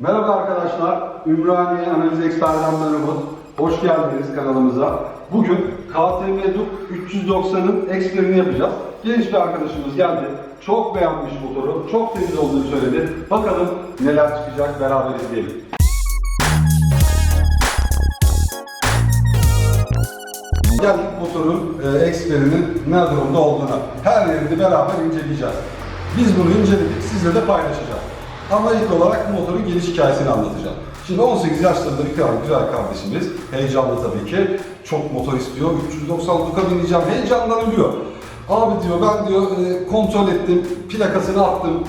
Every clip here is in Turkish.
Merhaba arkadaşlar, Ümraniye Analiz Eksper'den merhaba. Hoş geldiniz kanalımıza. Bugün KTM Duke 390'ın eksperini yapacağız. Genç bir arkadaşımız geldi. Çok beğenmiş motoru, çok temiz olduğunu söyledi. Bakalım neler çıkacak beraber izleyelim. Geldik motorun e, eksperinin ne durumda olduğuna. Her yerini beraber inceleyeceğiz. Biz bunu inceledik, sizle de paylaşacağız. Ama ilk olarak motorun geliş hikayesini anlatacağım. Şimdi 18 yaşlarında bir tane güzel kardeşimiz, heyecanlı tabii ki, çok motor istiyor, 390 Duka bineceğim, heyecandan ölüyor. Abi diyor ben diyor e, kontrol ettim, plakasını attım,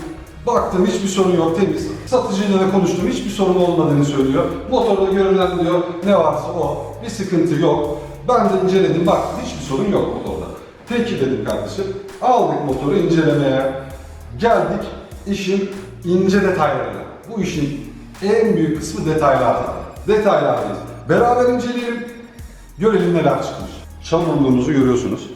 Baktım hiçbir sorun yok temiz. Satıcıyla da konuştum hiçbir sorun olmadığını söylüyor. Motorda görülen diyor ne varsa o. Bir sıkıntı yok. Ben de inceledim baktım hiçbir sorun yok motorda. Peki dedim kardeşim. Aldık motoru incelemeye. Geldik işin ince detaylarına. Bu işin en büyük kısmı detaylarda. Detaylardayız. Beraber inceleyelim. Görelim neler çıkmış. Çamurluğumuzu görüyorsunuz.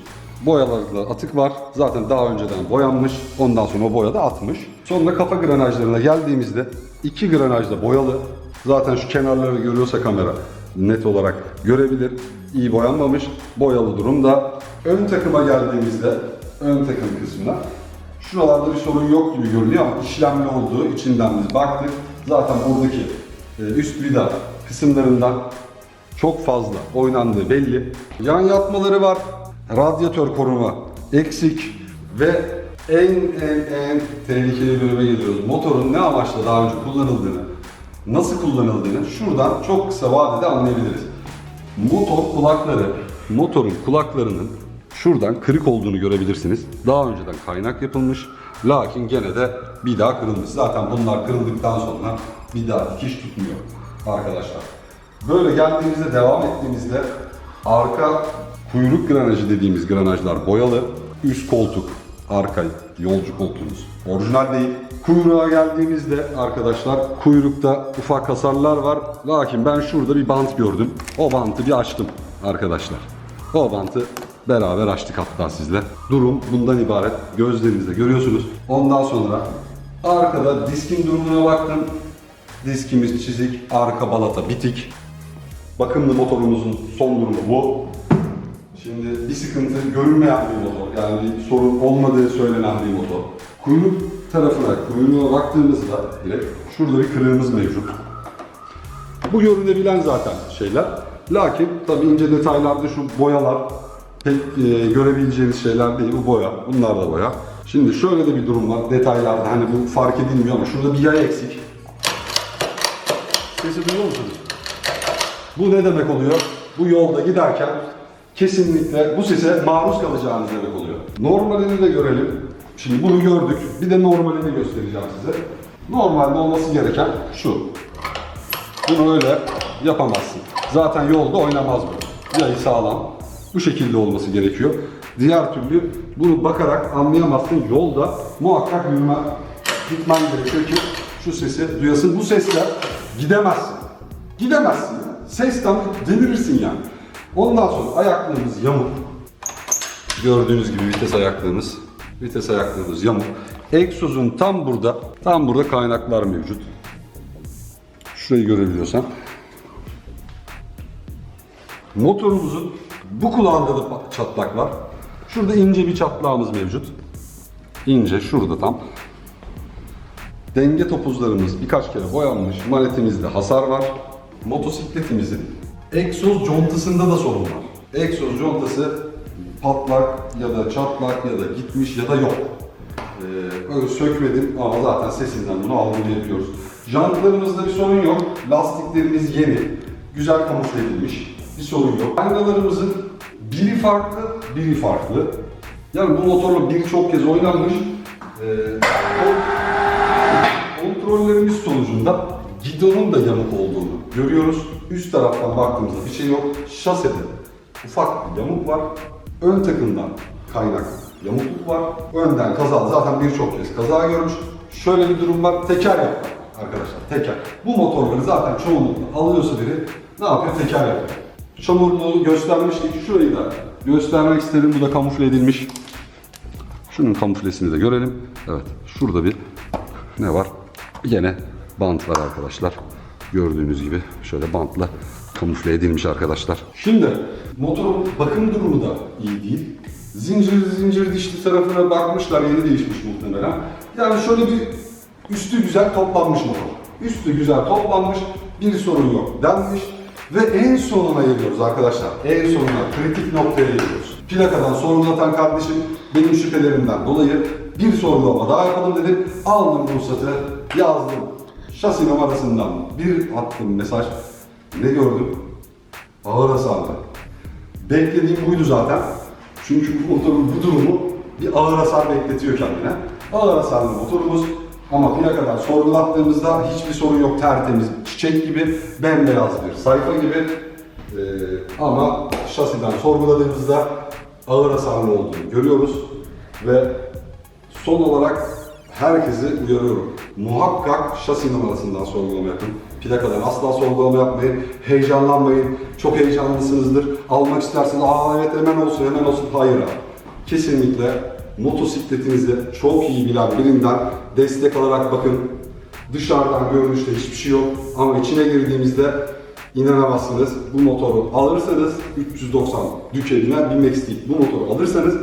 Boyalarda atık var. Zaten daha önceden boyanmış. Ondan sonra o boya da atmış. Sonra kafa granajlarına geldiğimizde iki granaj da boyalı. Zaten şu kenarları görüyorsa kamera net olarak görebilir. İyi boyanmamış. Boyalı durumda. Ön takıma geldiğimizde ön takım kısmına Şuralarda bir sorun yok gibi görünüyor ama işlemli olduğu içinden biz baktık. Zaten buradaki e, üst vida kısımlarından çok fazla oynandığı belli. Yan yatmaları var. Radyatör koruma eksik ve en en en tehlikeli bölüme geliyoruz. Motorun ne amaçla daha önce kullanıldığını, nasıl kullanıldığını şuradan çok kısa vadede anlayabiliriz. Motor kulakları, motorun kulaklarının şuradan kırık olduğunu görebilirsiniz. Daha önceden kaynak yapılmış. Lakin gene de bir daha kırılmış. Zaten bunlar kırıldıktan sonra bir daha dikiş tutmuyor arkadaşlar. Böyle geldiğimizde devam ettiğimizde arka kuyruk granajı dediğimiz granajlar boyalı. Üst koltuk, arka yolcu koltuğumuz orijinal değil. Kuyruğa geldiğimizde arkadaşlar kuyrukta ufak hasarlar var. Lakin ben şurada bir bant gördüm. O bantı bir açtım arkadaşlar. O bantı beraber açtık hatta sizle. Durum bundan ibaret. Gözlerinizde görüyorsunuz. Ondan sonra arkada diskin durumuna baktım. Diskimiz çizik, arka balata bitik. Bakımlı motorumuzun son durumu bu. Şimdi bir sıkıntı görünmeyen bir motor, yani bir sorun olmadığı söylenen bir motor. Kuyruk tarafına, kuyruğuna baktığımızda direkt şurada bir kırığımız mevcut. Bu görünebilen zaten şeyler. Lakin tabii ince detaylarda şu boyalar pek e, görebileceğiniz şeyler değil. Bu boya, bunlar da boya. Şimdi şöyle de bir durum var detaylarda hani bu fark edilmiyor ama şurada bir yay eksik. Sesi duyuyor musunuz? Bu ne demek oluyor? Bu yolda giderken kesinlikle bu sese maruz kalacağınız demek oluyor. Normalini de görelim. Şimdi bunu gördük. Bir de normalini göstereceğim size. Normalde olması gereken şu. Bunu öyle yapamazsın. Zaten yolda oynamaz bu. Yayı sağlam. Bu şekilde olması gerekiyor. Diğer türlü bunu bakarak anlayamazsın. Yolda muhakkak yürüme, gitmen gerekiyor ki şu sesi duyasın. Bu sesle gidemezsin. Gidemezsin. Sesten delirirsin yani. Ondan sonra ayaklığımız yamuk. Gördüğünüz gibi vites ayaklığımız. Vites ayaklığımız yamuk. Egzozun tam burada, tam burada kaynaklar mevcut. Şurayı görebiliyorsan. Motorumuzun bu kulağında da çatlak var. Şurada ince bir çatlağımız mevcut. İnce şurada tam. Denge topuzlarımız birkaç kere boyanmış. Manetimizde hasar var. Motosikletimizin egzoz contasında da sorun var. Egzoz contası patlak ya da çatlak ya da gitmiş ya da yok. Ee, öyle sökmedim ama zaten sesinden bunu algılayabiliyoruz. Jantlarımızda bir sorun yok. Lastiklerimiz yeni. Güzel kamufle edilmiş. Bir sorun yok. Aynalarımızın biri farklı, biri farklı. Yani bu motorla birçok kez oynanmış. Ee, Kontrollerimiz sonucunda gidonun da yamuk olduğunu görüyoruz. Üst taraftan baktığımızda bir şey yok. Şasede ufak bir yamuk var. Ön takımdan kaynak yamukluk var. Önden kaza zaten birçok kez kaza görmüş. Şöyle bir durum var. Teker yapmak arkadaşlar. Teker. Bu motorları zaten çoğunlukla alıyorsa biri ne yapıyor? Teker yapıyor. Çamurluğu göstermiştik. Şurayı da göstermek istedim. Bu da kamufle edilmiş. Şunun kamuflesini de görelim. Evet. Şurada bir ne var? Yine bant var arkadaşlar. Gördüğünüz gibi şöyle bantla kamufle edilmiş arkadaşlar. Şimdi motorun bakım durumu da iyi değil. Zincir zincir dişli tarafına bakmışlar yeni değişmiş muhtemelen. Yani şöyle bir üstü güzel toplanmış motor. Üstü güzel toplanmış bir sorun yok denmiş. Ve en sonuna geliyoruz arkadaşlar. En sonuna kritik noktaya geliyoruz. Plakadan sorgulatan kardeşim benim şüphelerimden dolayı bir sorgulama daha yapalım dedi. Aldım ruhsatı, yazdım. Şasi numarasından bir attım mesaj. Ne gördüm? Ağır hasarlı. Beklediğim buydu zaten. Çünkü bu motorun bu durumu bir ağır hasar bekletiyor kendine. Ağır hasarlı motorumuz ama plakadan sorgulattığımızda hiçbir sorun yok tertemiz, çiçek gibi, bembeyaz bir sayfa gibi. Ee, ama şasiden sorguladığımızda ağır hasarlı olduğunu görüyoruz ve son olarak herkesi uyarıyorum. Muhakkak şasi numarasından sorgulama yapın. Plakadan asla sorgulama yapmayın. Heyecanlanmayın. Çok heyecanlısınızdır. Almak isterseniz aa evet hemen olsun hemen olsun. Hayır. Kesinlikle motosikletinizi çok iyi bilen birinden destek alarak bakın. Dışarıdan görünüşte hiçbir şey yok ama içine girdiğimizde inanamazsınız. Bu motoru alırsanız 390 Ducati'den Max değil. Bu motoru alırsanız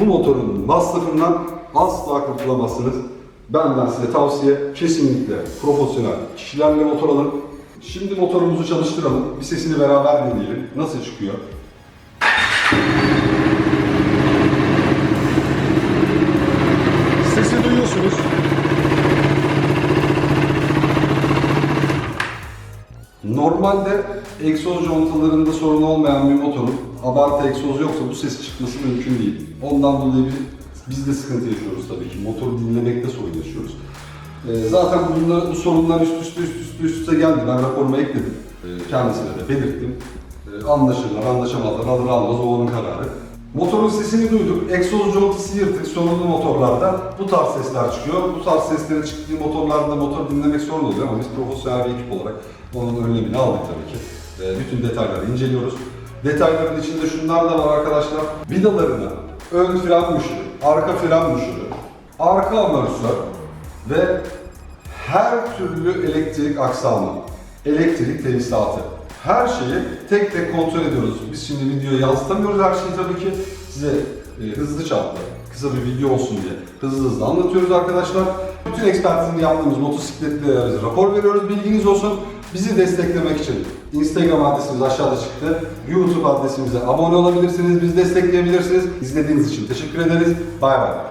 bu motorun masrafından asla kurtulamazsınız. Benden size tavsiye kesinlikle profesyonel kişilerle motor alın. Şimdi motorumuzu çalıştıralım. Bir sesini beraber dinleyelim. Nasıl çıkıyor? Sesi duyuyorsunuz. Normalde egzoz contalarında sorun olmayan bir motorun abartı egzoz yoksa bu ses çıkması mümkün değil. Ondan dolayı biz, biz de sıkıntı yaşıyoruz tabii ki. Motoru dinlemekte sorun yaşıyoruz. Ee, zaten bunlar, bu sorunlar üst üste üst üste üst üste geldi. Ben raporuma ekledim. Ee, kendisine de belirttim. Ee, anlaşırlar, anlaşamazlar, alır almaz o onun kararı. Motorun sesini duyduk. Egzoz contası yırtık. Sorunlu motorlarda bu tarz sesler çıkıyor. Bu tarz seslerin çıktığı motorlarda motor dinlemek sorun oluyor ama biz profesyonel bir ekip olarak onun önlemini aldık tabii ki. Ee, bütün detayları inceliyoruz. Detayların içinde şunlar da var arkadaşlar. Vidalarını, ön fren müşürü, arka fren müşürü, arka amortisör ve her türlü elektrik aksamı, elektrik tesisatı, her şeyi tek tek kontrol ediyoruz. Biz şimdi videoya yansıtamıyoruz her şeyi tabii ki. Size e, hızlı çaplı, kısa bir video olsun diye hızlı hızlı anlatıyoruz arkadaşlar. Bütün ekspertizini yaptığımız motosikletlere rapor veriyoruz. Bilginiz olsun. Bizi desteklemek için Instagram adresimiz aşağıda çıktı. YouTube adresimize abone olabilirsiniz, bizi destekleyebilirsiniz. İzlediğiniz için teşekkür ederiz. Bay bay.